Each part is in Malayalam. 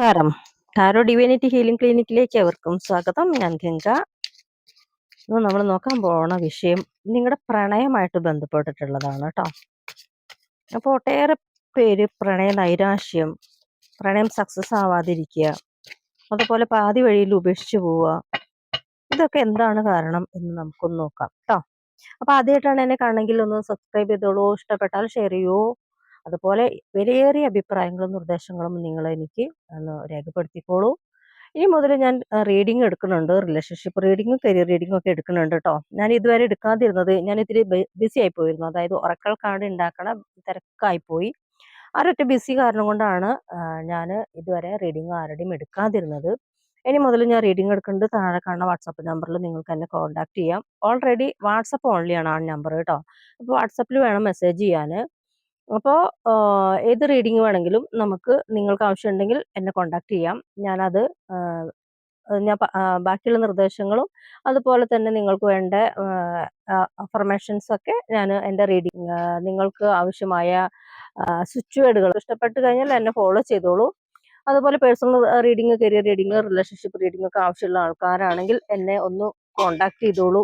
നമസ്കാരം. ടാരോ ഡിവൈനിറ്റി ഹീലിംഗ് ക്ലിനിക്കിലേക്ക് അവർക്കും സ്വാഗതം. ഞാൻ ഗംഗ. ഇന്ന് നമ്മൾ നോക്കാൻ പോണ വിഷയം നിങ്ങളുടെ പ്രണയമായിട്ട് ബന്ധപ്പെട്ടിട്ടുള്ളതാണ് കേട്ടോ അപ്പോൾ ഒട്ടേറെ പേര് പ്രണയ നൈരാശ്യം പ്രണയം സക്സസ് ആവാതിരിക്കുക അതുപോലെ പാതി വഴിയിൽ ഉപേക്ഷിച്ചു പോവുക ഇതൊക്കെ എന്താണ് കാരണം എന്ന് നമുക്കൊന്ന് നോക്കാം കേട്ടോ അപ്പോൾ ആദ്യമായിട്ടാണ് എന്നെ കാണണമെങ്കിൽ ഒന്ന് സബ്സ്ക്രൈബ് ചെയ്തോളൂ. ഇഷ്ടപ്പെട്ടാൽ ഷെയർ ചെയ്യൂ. അതുപോലെ വിലയേറിയ അഭിപ്രായങ്ങളും നിർദ്ദേശങ്ങളും നിങ്ങൾ എനിക്ക് രേഖപ്പെടുത്തിക്കോളൂ. ഇനി മുതൽ ഞാൻ റീഡിംഗ് എടുക്കുന്നുണ്ട്. റിലേഷൻഷിപ്പ് റീഡിങ്ങും കരിയർ റീഡിങ്ങും ഒക്കെ എടുക്കുന്നുണ്ട് കേട്ടോ ഞാൻ ഇതുവരെ എടുക്കാതിരുന്നത് ഞാൻ ഇത്തിരി ബിസി ആയി പോയിരുന്നു അതായത് ഉറക്കൽ കാർഡ് ഉണ്ടാക്കണ തിരക്കായി പോയി ബിസി കാരണം കൊണ്ടാണ് ഞാൻ ഇതുവരെ റീഡിംഗ് ആരുടെയും എടുക്കാതിരുന്നത്. ഇനി മുതൽ ഞാൻ റീഡിംഗ് എടുക്കുന്നത് താഴെ കാണുന്ന വാട്സപ്പ് നമ്പറിൽ നിങ്ങൾക്ക് എന്നെ കോൺടാക്ട് ചെയ്യാം. ഓൾറെഡി വാട്സപ്പ് ഓൺലി ആണ് ആ നമ്പർ കേട്ടോ അപ്പോൾ വാട്സപ്പിൽ വേണം മെസ്സേജ് ചെയ്യാൻ അപ്പോൾ ഏത് റീഡിംഗ് വേണമെങ്കിലും നമുക്ക് നിങ്ങൾക്ക് ആവശ്യമുണ്ടെങ്കിൽ എന്നെ കോൺടാക്ട് ചെയ്യാം. ഞാനത് ഞാൻ ബാക്കിയുള്ള നിർദ്ദേശങ്ങളും അതുപോലെ തന്നെ നിങ്ങൾക്ക് വേണ്ട അഫർമേഷൻസ് ഒക്കെ ഞാൻ എന്റെ റീഡിങ് നിങ്ങൾക്ക് ആവശ്യമായ സ്വിച്ച് വേർഡുകൾ ഇഷ്ടപ്പെട്ട് കഴിഞ്ഞാൽ എന്നെ ഫോളോ ചെയ്തോളൂ. അതുപോലെ personal reading career reading relationship reading ഒക്കെ ആവശ്യമുള്ള ആൾക്കാരാണെങ്കിൽ എന്നെ ഒന്ന് കോണ്ടാക്ട് ചെയ്തോളൂ.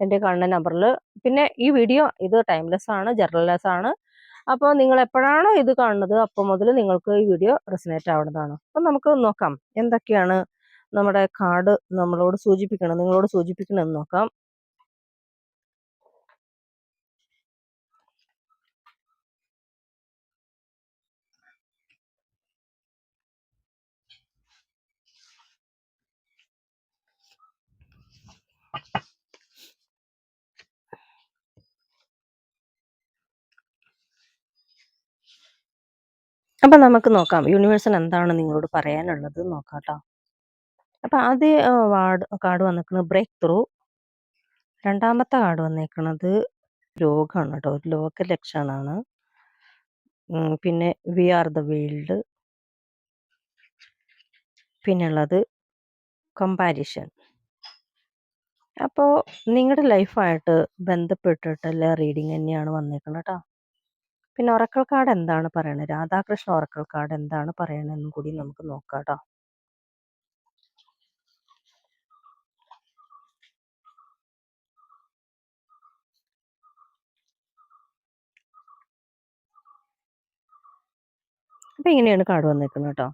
എന്റെ കാണുന്ന നമ്പറിൽ. പിന്നെ ഈ വീഡിയോ ഇത് ടൈംലെസ് ആണ് ജനറൽലെസ് ആണ് അപ്പോൾ നിങ്ങൾ എപ്പോഴാണോ ഇത് കാണുന്നത് അപ്പോൾ മുതൽ നിങ്ങൾക്ക് ഈ വീഡിയോ റെസിനേറ്റ് ആവുന്നതാണ്. അപ്പം നമുക്ക് നോക്കാം എന്തൊക്കെയാണ് നമ്മുടെ കാർഡ് നമ്മളോട് സൂചിപ്പിക്കണം നിങ്ങളോട് സൂചിപ്പിക്കണമെന്ന് നോക്കാം. അപ്പൊ നമുക്ക് നോക്കാം. യൂണിവേഴ്സിന് എന്താണ് നിങ്ങളോട് പറയാനുള്ളത് നോക്കാം കേട്ടോ അപ്പൊ ആദ്യ വാർഡ് കാർഡ് വന്നിരിക്കുന്നത് ബ്രേക്ക് ത്രൂ. രണ്ടാമത്തെ കാർഡ് വന്നേക്കുന്നത് രോഗമാണ് കേട്ടോ. ഒരു ലോക ലക്ഷണമാണ് പിന്നെ വി ആർ ദ വേൾഡ്. പിന്നുള്ളത് കമ്പാരിഷൻ. അപ്പോൾ നിങ്ങളുടെ ലൈഫായിട്ട് ബന്ധപ്പെട്ടിട്ടുള്ള റീഡിങ് തന്നെയാണ് വന്നേക്കുന്നത് കേട്ടോ. പിന്നെ ഒറക്കൽ കാർഡ് എന്താണ് പറയണത് രാധാകൃഷ്ണ ഒറക്കൽ കാർഡ് എന്താണ് പറയണതെന്നും കൂടി നമുക്ക് നോക്കാം കേട്ടോ അപ്പൊ ഇങ്ങനെയാണ് കാർഡ് വന്നേക്കുന്നത് കേട്ടോ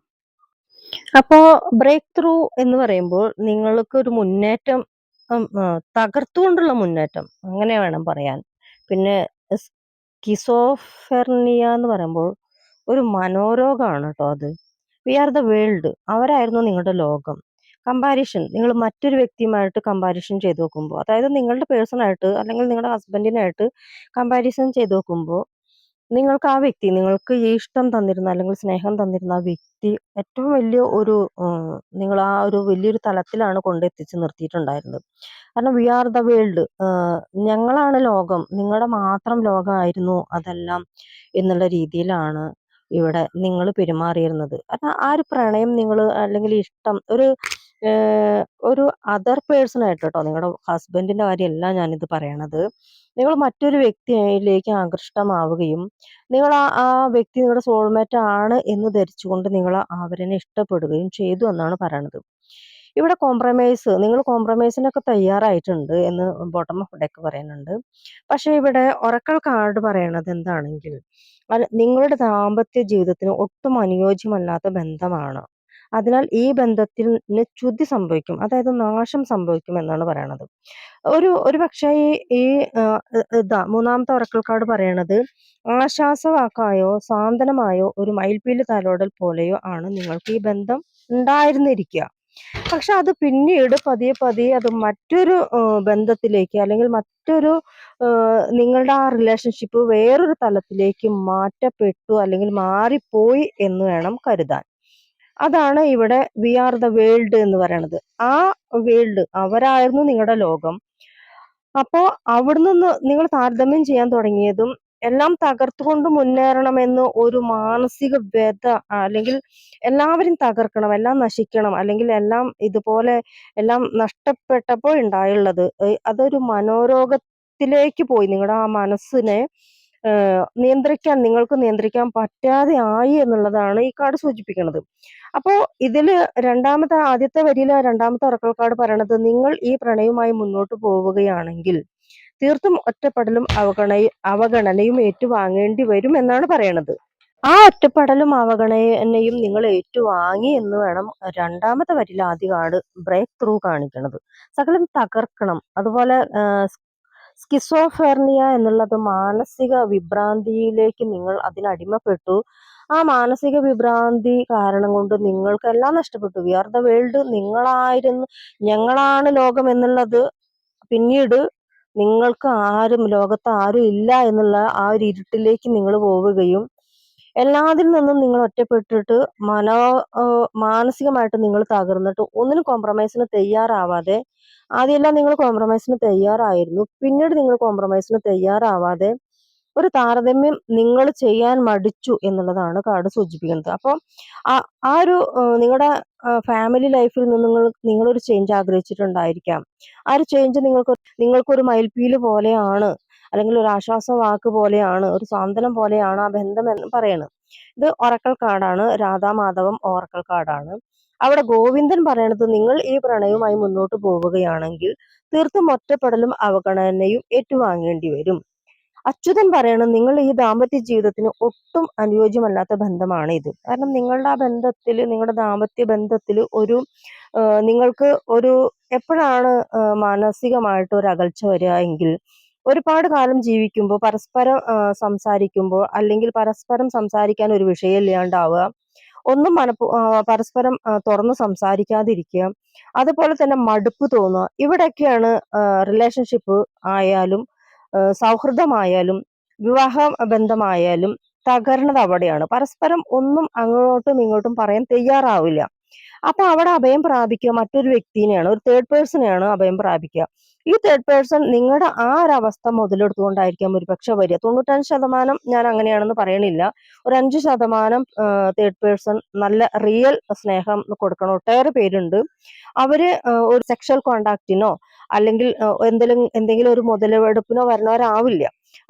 അപ്പോ ബ്രേക്ക് ത്രൂ എന്ന് പറയുമ്പോൾ നിങ്ങൾക്ക് ഒരു മുന്നേറ്റം തകർത്തുകൊണ്ടുള്ള മുന്നേറ്റം അങ്ങനെ വേണം പറയാൻ. പിന്നെ കിസോഫെർണിയ എന്ന് പറയുമ്പോൾ ഒരു മനോരോഗമാണ് കേട്ടോ അത്. വി ആർ ദ വേൾഡ് അവരായിരുന്നു നിങ്ങളുടെ ലോകം. കമ്പാരിഷൻ നിങ്ങൾ മറ്റൊരു വ്യക്തിയുമായിട്ട് കമ്പാരിഷൻ ചെയ്ത് നോക്കുമ്പോൾ അതായത് നിങ്ങളുടെ പേഴ്സണായിട്ട് അല്ലെങ്കിൽ നിങ്ങളുടെ ഹസ്ബൻഡിനായിട്ട് കമ്പാരിസൺ ചെയ്ത് നോക്കുമ്പോൾ നിങ്ങൾക്ക് ആ വ്യക്തി നിങ്ങൾക്ക് ഇഷ്ടം തന്നിരുന്ന അല്ലെങ്കിൽ സ്നേഹം തന്നിരുന്ന ആ വ്യക്തി ഏറ്റവും വലിയ ഒരു നിങ്ങൾ ആ ഒരു വലിയൊരു തലത്തിലാണ് കൊണ്ടെത്തിച്ച് നിർത്തിയിട്ടുണ്ടായിരുന്നത്. കാരണം വി ആർ ദ വേൾഡ് ഞങ്ങളാണ് ലോകം നിങ്ങളുടെ മാത്രം ലോകമായിരുന്നു അതെല്ലാം എന്നുള്ള രീതിയിലാണ് ഇവിടെ നിങ്ങൾ പെരുമാറിയിരുന്നത്. കാരണം ആ ഒരു പ്രണയം നിങ്ങൾ അല്ലെങ്കിൽ ഇഷ്ടം ഒരു ഒരു അതർ പേഴ്സൺ ആയിട്ട് കേട്ടോ നിങ്ങളുടെ ഹസ്ബൻഡിന്റെ കാര്യമല്ല ഞാനിത് പറയണത്. നിങ്ങൾ മറ്റൊരു വ്യക്തിയിലേക്ക് ആകൃഷ്ടമാവുകയും നിങ്ങൾ ആ ആ വ്യക്തി നിങ്ങളുടെ സോൾമേറ്റ് ആണ് എന്ന് ധരിച്ചുകൊണ്ട് നിങ്ങൾ അവരെ ഇഷ്ടപ്പെടുകയും ചെയ്തു എന്നാണ് പറയണത്. ഇവിടെ കോംപ്രമൈസ് നിങ്ങൾ കോംപ്രമൈസിനൊക്കെ തയ്യാറായിട്ടുണ്ട് എന്ന് ബോട്ടം ഓഫ് ഡെക്ക് പറയുന്നുണ്ട്. പക്ഷെ ഇവിടെ ഒറക്കൽ കാർഡ് പറയണത് എന്താണെങ്കിൽ നിങ്ങളുടെ ദാമ്പത്യ ജീവിതത്തിന് ഒട്ടും അനുയോജ്യമല്ലാത്ത ബന്ധമാണ്. അതിനാൽ ഈ ബന്ധത്തിൽ ചുതി സംഭവിക്കും. അതായത് നാശം സംഭവിക്കും എന്നാണ് പറയണത്. ഒരു ഒരു പക്ഷേ ഈ ഈ ഇതാ മൂന്നാമത്തെ ഒറക്കൽ കാർഡ് പറയണത് ആശ്വാസവാക്കായോ സാന്ത്വനമായോ ഒരു മയിൽപീൽ തലോടൽ പോലെയോ ആണ് നിങ്ങൾക്ക് ഈ ബന്ധം ഉണ്ടായിരുന്നിരിക്കുക പക്ഷെ അത് പിന്നീട് പതിയെ പതിയെ അത് മറ്റൊരു ബന്ധത്തിലേക്ക് അല്ലെങ്കിൽ മറ്റൊരു നിങ്ങളുടെ ആ റിലേഷൻഷിപ്പ് വേറൊരു തലത്തിലേക്ക് മാറ്റപ്പെട്ടു അല്ലെങ്കിൽ മാറിപ്പോയി എന്ന് വേണം കരുതാൻ. അതാണ് ഇവിടെ വി ആർ ദ വേൾഡ് എന്ന് പറയണത്. ആ വേൾഡ് അവരായിരുന്നു നിങ്ങളുടെ ലോകം. അപ്പോ അവിടെ നിന്ന് നിങ്ങൾ താരതമ്യം ചെയ്യാൻ തുടങ്ങിയതും എല്ലാം തകർത്തുകൊണ്ട് മുന്നേറണമെന്ന് ഒരു മാനസിക വ്യത അല്ലെങ്കിൽ എല്ലാവരും തകർക്കണം എല്ലാം നശിക്കണം അല്ലെങ്കിൽ എല്ലാം ഇതുപോലെ എല്ലാം നഷ്ടപ്പെട്ടപ്പോൾ ഉണ്ടായുള്ളത് അതൊരു മനോരോഗത്തിലേക്ക് പോയി നിങ്ങളുടെ ആ മനസ്സിനെ നിയന്ത്രിക്കാൻ നിങ്ങൾക്ക് നിയന്ത്രിക്കാൻ പറ്റാതെ ആയി എന്നുള്ളതാണ് ഈ കാർഡ് സൂചിപ്പിക്കുന്നത്. അപ്പോൾ ഇതിൽ രണ്ടാമത്തെ ആദ്യത്തെ വരിയിൽ രണ്ടാമത്തെ ഒറക്കൽ കാർഡ് പറയണത് നിങ്ങൾ ഈ പ്രണയവുമായി മുന്നോട്ട് പോവുകയാണെങ്കിൽ തീർത്തും ഒറ്റപ്പെടലും അവഗണ അവഗണനയും ഏറ്റുവാങ്ങേണ്ടി വരും എന്നാണ് പറയണത്. ആ ഒറ്റപ്പെടലും അവഗണനയും നിങ്ങൾ ഏറ്റുവാങ്ങി എന്ന് വേണം രണ്ടാമത്തെ വരിയിൽ ആദ്യ കാർഡ് ബ്രേക്ക് ത്രൂ കാണിക്കണത്. സകലം തകർക്കണം. അതുപോലെ ഏഹ്, സ്കിസോഫ്രെനിയ എന്നുള്ളത് മാനസിക വിഭ്രാന്തിയിലേക്ക് നിങ്ങൾ അതിനടിമപ്പെട്ടു. ആ മാനസിക വിഭ്രാന്തി കാരണം കൊണ്ട് നിങ്ങൾക്കെല്ലാം നഷ്ടപ്പെട്ടു. വി ആർ ദ വേൾഡ് നിങ്ങളായിരുന്നു ഞങ്ങളാണ് ലോകം എന്നുള്ളത് പിന്നീട് നിങ്ങൾക്ക് ആരും ലോകത്ത് ആരും ഇല്ല എന്നുള്ള ആ ഒരു ഇരുട്ടിലേക്ക് നിങ്ങൾ പോവുകയും എല്ലാത്തിൽ നിന്നും നിങ്ങൾ ഒറ്റപ്പെട്ടിട്ട് മനോ മാനസികമായിട്ട് നിങ്ങൾ തകർന്നിട്ട് ഒന്നിനും കോംപ്രമൈസിന് തയ്യാറാവാതെ ആദ്യമെല്ലാം നിങ്ങൾ കോംപ്രമൈസിന് തയ്യാറായിരുന്നു. പിന്നീട് നിങ്ങൾ കോംപ്രമൈസിന് തയ്യാറാവാതെ ഒരു താരതമ്യം നിങ്ങൾ ചെയ്യാൻ മടിച്ചു എന്നുള്ളതാണ് കാർഡ് സൂചിപ്പിക്കുന്നത്. അപ്പം ആ ആ ഒരു നിങ്ങളുടെ ഫാമിലി ലൈഫിൽ നിന്ന് നിങ്ങൾ നിങ്ങളൊരു ചേഞ്ച് ആഗ്രഹിച്ചിട്ടുണ്ടായിരിക്കാം. ആ ഒരു ചേഞ്ച് നിങ്ങൾക്ക് നിങ്ങൾക്കൊരു മയിൽപ്പീൽ പോലെയാണ് അല്ലെങ്കിൽ ഒരു ആശ്വാസ വാക്ക് പോലെയാണ്, ഒരു സാന്ത്വനം പോലെയാണ് ആ ബന്ധം എന്ന് പറയുന്നത് ഇത് ഒറക്കൽ കാടാണ് രാധാമാധവം ഓറക്കൽ കാടാണ് അവിടെ ഗോവിന്ദൻ പറയണത് നിങ്ങൾ ഈ പ്രണയവുമായി മുന്നോട്ട് പോവുകയാണെങ്കിൽ തീർത്തും ഒറ്റപ്പെടലും അവഗണനയും ഏറ്റുവാങ്ങേണ്ടി വരും. അച്യുതൻ പറയണം നിങ്ങൾ ഈ ദാമ്പത്യ ജീവിതത്തിന് ഒട്ടും അനുയോജ്യമല്ലാത്ത ബന്ധമാണ് ഇത്. കാരണം നിങ്ങളുടെ ആ ബന്ധത്തിൽ നിങ്ങളുടെ ദാമ്പത്യ ബന്ധത്തിൽ ഒരു നിങ്ങൾക്ക് ഒരു എപ്പോഴാണ് മാനസികമായിട്ട് ഒരു അകൽച്ച വരിക എങ്കിൽ ഒരുപാട് കാലം ജീവിക്കുമ്പോൾ പരസ്പരം സംസാരിക്കുമ്പോൾ അല്ലെങ്കിൽ പരസ്പരം സംസാരിക്കാൻ ഒരു വിഷയം ഇല്ലാണ്ടാവുക. ഒന്നും മനപ്പൂ പരസ്പരം തുറന്ന് സംസാരിക്കാതിരിക്കുക. അതുപോലെ തന്നെ മടുപ്പ് തോന്നുക. ഇവിടെയൊക്കെയാണ് റിലേഷൻഷിപ്പ് ആയാലും സൗഹൃദമായാലും വിവാഹ ബന്ധമായാലും തകർന്നത് അവിടെയാണ്. പരസ്പരം ഒന്നും അങ്ങോട്ടും ഇങ്ങോട്ടും പറയാൻ തയ്യാറാവില്ല. അപ്പൊ അവിടെ അഭയം പ്രാപിക്കുക മറ്റൊരു വ്യക്തിനെയാണ്. ഒരു തേർഡ് പേഴ്സണെയാണ് അഭയം പ്രാപിക്കുക. ഈ തേർഡ് പേഴ്സൺ നിങ്ങളുടെ ആ ഒരു അവസ്ഥ മുതലെടുത്തുകൊണ്ടായിരിക്കാം ഒരു പക്ഷെ വരിക. 95% ഞാൻ അങ്ങനെയാണെന്ന് പറയണില്ല. ഒരു 5% തേർഡ് പേഴ്സൺ നല്ല റിയൽ സ്നേഹം കൊടുക്കണം ഒട്ടേറെ പേരുണ്ട്. അവർ ഒരു സെക്ഷൽ കോണ്ടാക്റ്റിനോ അല്ലെങ്കിൽ എന്തെങ്കിലും എന്തെങ്കിലും ഒരു മുതലെടുപ്പിനോ വരുന്നവരാവില്ല.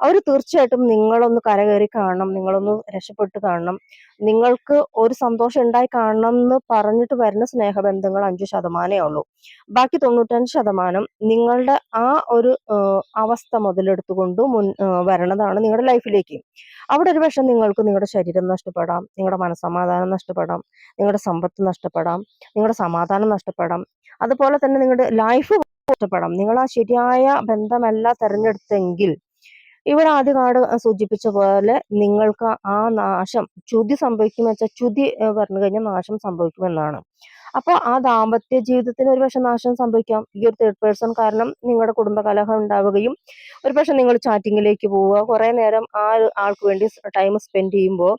അവർ തീർച്ചയായിട്ടും നിങ്ങളൊന്ന് കരകയറി കാണണം, നിങ്ങളൊന്ന് രക്ഷപ്പെട്ട് കാണണം, നിങ്ങൾക്ക് ഒരു സന്തോഷം ഉണ്ടായി കാണണം എന്ന് പറഞ്ഞിട്ട് വരുന്ന സ്നേഹബന്ധങ്ങൾ 5%മേ ഉള്ളൂ. ബാക്കി 95% നിങ്ങളുടെ ആ ഒരു അവസ്ഥ മുതലെടുത്തുകൊണ്ട് മുൻ വരണതാണ് നിങ്ങളുടെ ലൈഫിലേക്ക്. അവിടെ ഒരു പക്ഷേ നിങ്ങൾക്ക് നിങ്ങളുടെ ശരീരം നഷ്ടപ്പെടാം, നിങ്ങളുടെ മനസ്സമാധാനം നഷ്ടപ്പെടാം, നിങ്ങളുടെ സമ്പത്ത് നഷ്ടപ്പെടാം, നിങ്ങളുടെ സമാധാനം നഷ്ടപ്പെടാം. അതുപോലെ തന്നെ നിങ്ങളുടെ ലൈഫ് നഷ്ടപ്പെടാം. നിങ്ങൾ ആ ശരിയായ ബന്ധമല്ല തെരഞ്ഞെടുത്തെങ്കിൽ ഇവിടെ ആദ്യ കാർഡ് സൂചിപ്പിച്ച പോലെ നിങ്ങൾക്ക് ആ നാശം ചുതി സംഭവിക്കുമെന്ന് വെച്ചാൽ ചുതി പറഞ്ഞു കഴിഞ്ഞാൽ നാശം സംഭവിക്കുമെന്നാണ്. അപ്പോൾ ആ ദാമ്പത്യ ജീവിതത്തിന് ഒരുപക്ഷെ നാശം സംഭവിക്കാം. ഈ ഒരു തേർഡ് പേഴ്സൺ കാരണം നിങ്ങളുടെ കുടുംബ കലഹം ഉണ്ടാവുകയും ഒരുപക്ഷെ നിങ്ങൾ ചാറ്റിങ്ങിലേക്ക് പോവുക, കുറേ നേരം ആ ആൾക്ക് വേണ്ടി ടൈം സ്പെൻഡ് ചെയ്യുമ്പോൾ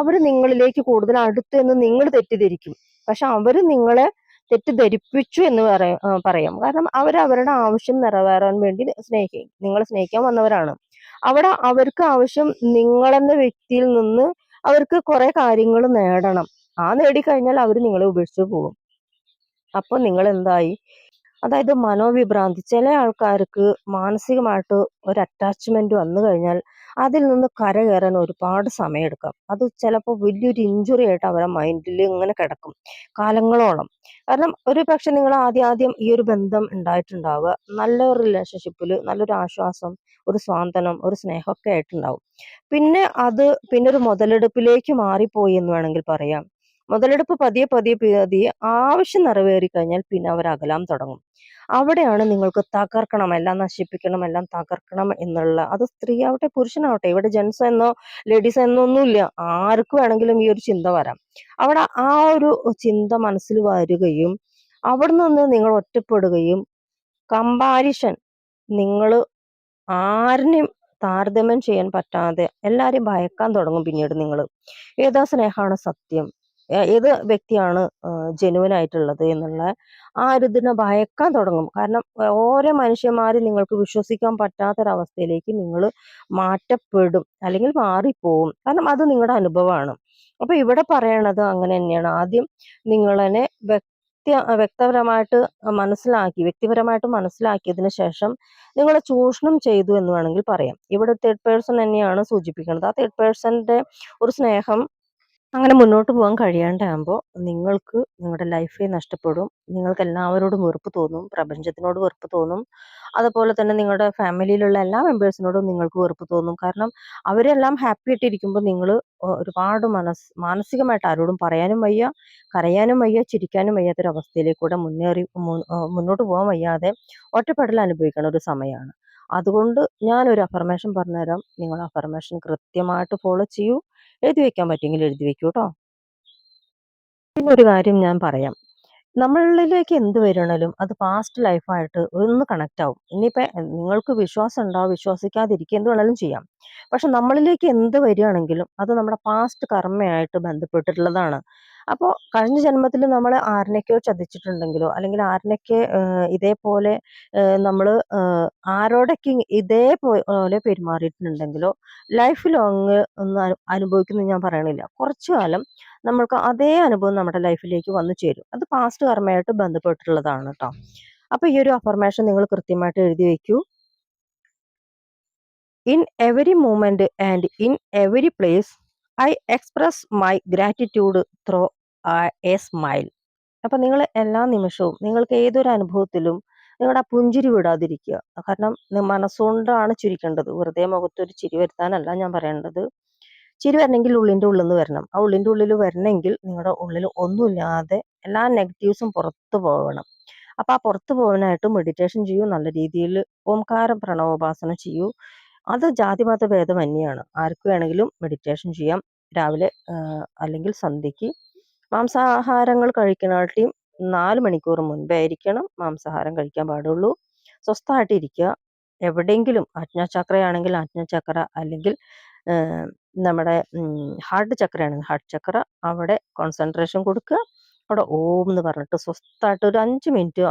അവർ നിങ്ങളിലേക്ക് കൂടുതൽ അടുത്തു എന്ന് നിങ്ങൾ തെറ്റിദ്ധരിക്കും. പക്ഷെ അവർ നിങ്ങളെ തെറ്റിദ്ധരിപ്പിച്ചു എന്ന് പറയാം പറയാം. കാരണം അവർ അവരുടെ ആവശ്യം നിറവേറാൻ വേണ്ടി സ്നേഹിക്കും നിങ്ങളെ സ്നേഹിക്കാൻ വന്നവരാണ്. അവിടെ അവർക്ക് ആവശ്യം നിങ്ങളെന്ന വ്യക്തിയിൽ നിന്ന് അവർക്ക് കുറെ കാര്യങ്ങൾ നേടണം. ആ നേടിക്കഴിഞ്ഞാൽ അവർ നിങ്ങളെ ഉപേക്ഷിച്ച് പോകും. അപ്പൊ നിങ്ങൾ എന്തായി? അതായത് മനോവിഭ്രാന്തി. ചില ആൾക്കാർക്ക് മാനസികമായിട്ട് ഒരു അറ്റാച്ച്മെന്റ് വന്നു കഴിഞ്ഞാൽ അതിൽ നിന്ന് കരകയറാൻ ഒരുപാട് സമയമെടുക്കാം. അത് ചിലപ്പോൾ വലിയൊരു ഇഞ്ചുറി ആയിട്ട് അവരുടെ മൈൻഡിൽ ഇങ്ങനെ കിടക്കും കാലങ്ങളോളം. കാരണം ഒരു പക്ഷെ നിങ്ങൾ ആദ്യം ആദ്യം ഈ ഒരു ബന്ധം ഉണ്ടായിട്ടുണ്ടാവുക നല്ലൊരു റിലേഷൻഷിപ്പിൽ നല്ലൊരു ആശ്വാസം, ഒരു സ്വാന്തനം, ഒരു സ്നേഹമൊക്കെ ആയിട്ടുണ്ടാവും. പിന്നെ അത് പിന്നെ ഒരു മുതലെടുപ്പിലേക്ക് മാറിപ്പോയി എന്ന് വേണമെങ്കിൽ പറയാം. മുതലെടുപ്പ് പതിയെ പതിയെ പതിയെ ആവശ്യം നിറവേറി കഴിഞ്ഞാൽ പിന്നെ അവർ അകലാൻ തുടങ്ങും. അവിടെയാണ് നിങ്ങൾക്ക് തകർക്കണം, എല്ലാം നശിപ്പിക്കണം, എല്ലാം തകർക്കണം എന്നുള്ള അത് സ്ത്രീ ആവട്ടെ പുരുഷനാവട്ടെ ഇവിടെ ജെൻസ് എന്നോ ലേഡീസ് എന്നോ ഒന്നുമില്ല. ആർക്ക് വേണമെങ്കിലും ഈ ഒരു ചിന്ത വരാം. അവിടെ ആ ഒരു ചിന്ത മനസ്സിൽ വരികയും അവിടെ നിന്ന് നിങ്ങൾ ഒറ്റപ്പെടുകയും കമ്പാരിഷൻ നിങ്ങൾ ആരിനെയും താരതമ്യം ചെയ്യാൻ പറ്റാതെ എല്ലാവരെയും ഭയക്കാൻ തുടങ്ങും പിന്നീട് നിങ്ങൾ ഏതാ സ്നേഹമാണ് സത്യം? ഏത് വ്യക്തിയാണ് ജെനുവൻ ആയിട്ടുള്ളത് എന്നുള്ള ആ ഒരു ഇതിനെ ഭയക്കാൻ തുടങ്ങും. കാരണം ഓരോ മനുഷ്യന്മാരും നിങ്ങൾക്ക് വിശ്വസിക്കാൻ പറ്റാത്തൊരവസ്ഥയിലേക്ക് നിങ്ങൾ മാറ്റപ്പെടും. അല്ലെങ്കിൽ മാറിപ്പോവും. കാരണം അത് നിങ്ങളുടെ അനുഭവമാണ്. അപ്പൊ ഇവിടെ പറയണത് അങ്ങനെ തന്നെയാണ്. ആദ്യം നിങ്ങളെന്നെ വ്യ വ്യക്തി വ്യക്തപരമായിട്ട് മനസ്സിലാക്കി വ്യക്തിപരമായിട്ട് മനസ്സിലാക്കിയതിന് ശേഷം നിങ്ങളെ ചൂഷണം ചെയ്തു എന്ന് വേണമെങ്കിൽ പറയാം ഇവിടെ തേർഡ് പേഴ്സൺ തന്നെയാണ് സൂചിപ്പിക്കുന്നത് ആ തേർഡ് പേഴ്സന്റെ ഒരു സ്നേഹം അങ്ങനെ മുന്നോട്ട് പോകാൻ കഴിയാണ്ടാകുമ്പോൾ നിങ്ങൾക്ക് നിങ്ങളുടെ ലൈഫേ നഷ്ടപ്പെടും. നിങ്ങൾക്ക് എല്ലാവരോടും വെറുപ്പ് തോന്നും. പ്രപഞ്ചത്തിനോട് വെറുപ്പ് തോന്നും. അതുപോലെ തന്നെ നിങ്ങളുടെ ഫാമിലിയിലുള്ള എല്ലാ മെമ്പേഴ്സിനോടും നിങ്ങൾക്ക് വെറുപ്പ് തോന്നും. കാരണം അവരെല്ലാം ഹാപ്പി ആയിട്ടിരിക്കുമ്പോൾ നിങ്ങൾ ഒരുപാട് മനസ് മാനസികമായിട്ട് ആരോടും പറയാനും വയ്യ. കരയാനും വയ്യ. ചിരിക്കാനും വയ്യാത്തൊരവസ്ഥയിലേക്കൂടെ മുന്നേറി മുന്നോട്ട് പോകാൻ വയ്യാതെ ഒറ്റപ്പെടൽ അനുഭവിക്കുന്ന ഒരു സമയമാണ് അതുകൊണ്ട് ഞാനൊരു അഫർമേഷൻ പറഞ്ഞുതരാം. നിങ്ങൾ അഫർമേഷൻ കൃത്യമായിട്ട് ഫോളോ ചെയ്യൂ. എഴുതി വെക്കാൻ പറ്റുമെങ്കിൽ എഴുതി വെക്കൂ കേട്ടോ. പിന്നെ ഒരു കാര്യം ഞാൻ പറയാം. നമ്മളിലേക്ക് എന്ത് വരണേലും അത് പാസ്റ്റ് ലൈഫായിട്ട് ഒന്ന് കണക്റ്റ് ആവും. നിങ്ങൾക്ക് വിശ്വാസം ഉണ്ടാവും വിശ്വസിക്കാതിരിക്കുക എന്ത് വേണമെങ്കിലും ചെയ്യാം. പക്ഷെ നമ്മളിലേക്ക് എന്ത് വരികയാണെങ്കിലും അത് നമ്മുടെ പാസ്റ്റ് കർമ്മയായിട്ട് ബന്ധപ്പെട്ടിട്ടുള്ളതാണ്. അപ്പോൾ കഴിഞ്ഞ ജന്മത്തിൽ നമ്മൾ ആരിനൊക്കെയോ ചതിച്ചിട്ടുണ്ടെങ്കിലോ അല്ലെങ്കിൽ ആരിനൊക്കെ ഇതേപോലെ നമ്മൾ ആരോടൊക്കെ ഇതേപോലെ പെരുമാറിയിട്ടുണ്ടെങ്കിലോ ലൈഫ് ലോങ് ഒന്ന് അനുഭവിക്കുന്നു ഞാൻ പറയണില്ല. കുറച്ചു കാലം നമ്മൾക്ക് അതേ അനുഭവം നമ്മുടെ ലൈഫിലേക്ക് വന്നു ചേരും. അത് പാസ്റ്റ് കർമ്മയായിട്ട് ബന്ധപ്പെട്ടിട്ടുള്ളതാണ് കേട്ടോ അപ്പോൾ ഈ ഒരു അഫർമേഷൻ നിങ്ങൾ കൃത്യമായിട്ട് എഴുതി in every moment and in every place I express my gratitude through a smile അപ്പം നിങ്ങൾ എല്ലാ നിമിഷവും നിങ്ങൾക്ക് ഏതൊരു അനുഭവത്തിലും നിങ്ങളുടെ ആ പുഞ്ചിരി വിടാതിരിക്കുക. കാരണം മനസ്സുകൊണ്ടാണ് ചിരിക്കേണ്ടത്. വെറുതെ മുഖത്തൊരു ചിരി വരുത്താനല്ല ഞാൻ പറയേണ്ടത്. ചിരി വരണമെങ്കിൽ ഉള്ളിന്റെ ഉള്ളിൽ നിന്ന് വരണം. ആ ഉള്ളിന്റെ ഉള്ളിൽ വരണമെങ്കിൽ നിങ്ങളുടെ ഉള്ളിൽ ഒന്നുമില്ലാതെ എല്ലാ നെഗറ്റീവ്സും പുറത്തു പോകണം അപ്പോൾ ആ പുറത്തു പോകാനായിട്ട് മെഡിറ്റേഷൻ ചെയ്യൂ. നല്ല രീതിയിൽ ഓംകാരം പ്രണവോപാസന ചെയ്യൂ. അത് ജാതിമത ഭേദമന്യാണ് ആർക്ക് വേണമെങ്കിലും മെഡിറ്റേഷൻ ചെയ്യാം. രാവിലെ അല്ലെങ്കിൽ സന്ധ്യയ്ക്ക്. മാംസാഹാരങ്ങൾ കഴിക്കണാട്ടിയും നാല് മണിക്കൂർ മുൻപേ ആയിരിക്കണം മാംസാഹാരം കഴിക്കാൻ പാടുള്ളൂ. സ്വസ്ഥമായിട്ട് ഇരിക്കുക. എവിടെയെങ്കിലും ആജ്ഞാചക്രയാണെങ്കിൽ ആജ്ഞാചക്ര അല്ലെങ്കിൽ നമ്മുടെ ഹാർട്ട് ചക്രയാണെങ്കിൽ ഹാർട്ട് ചക്ര അവിടെ കോൺസെൻട്രേഷൻ കൊടുക്കുക. അവിടെ ഓം എന്ന് പറഞ്ഞിട്ട് സ്വസ്ഥമായിട്ട് ഒരു അഞ്ച് മിനിറ്റ്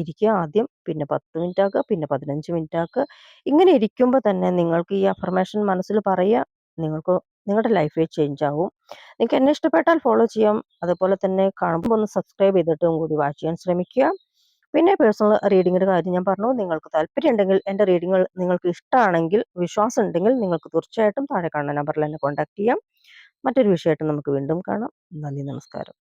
ഇരിക്കുക ആദ്യം പിന്നെ പത്ത് മിനിറ്റ് ആക്കുക പിന്നെ പതിനഞ്ച് മിനിറ്റ് ആക്കുക ഇങ്ങനെ ഇരിക്കുമ്പോൾ തന്നെ നിങ്ങൾക്ക് ഈ അഫർമേഷൻ മനസ്സിൽ പറയുക നിങ്ങൾക്ക് നിങ്ങളുടെ ലൈഫ് ചേഞ്ച് ആവും. നിങ്ങൾക്ക് എന്നെ ഇഷ്ടപ്പെട്ടാൽ ഫോളോ ചെയ്യാം. അതുപോലെ തന്നെ കാണുമ്പോൾ ഒന്ന് സബ്സ്ക്രൈബ് ചെയ്തിട്ടും കൂടി വാച്ച് ചെയ്യാൻ ശ്രമിക്കുക. പിന്നെ പേഴ്സണൽ റീഡിങ്ങിന്റെ കാര്യം ഞാൻ പറഞ്ഞു. നിങ്ങൾക്ക് താല്പര്യം ഉണ്ടെങ്കിൽ എന്റെ റീഡിങ്ങൾ നിങ്ങൾക്ക് ഇഷ്ടമാണെങ്കിൽ വിശ്വാസം ഉണ്ടെങ്കിൽ നിങ്ങൾക്ക് തീർച്ചയായിട്ടും താഴെ കാണുന്ന നമ്പറിൽ എന്നെ കോൺടാക്ട് ചെയ്യാം. മറ്റൊരു വിഷയമായിട്ട് നമുക്ക് വീണ്ടും കാണാം. നന്ദി നമസ്കാരം.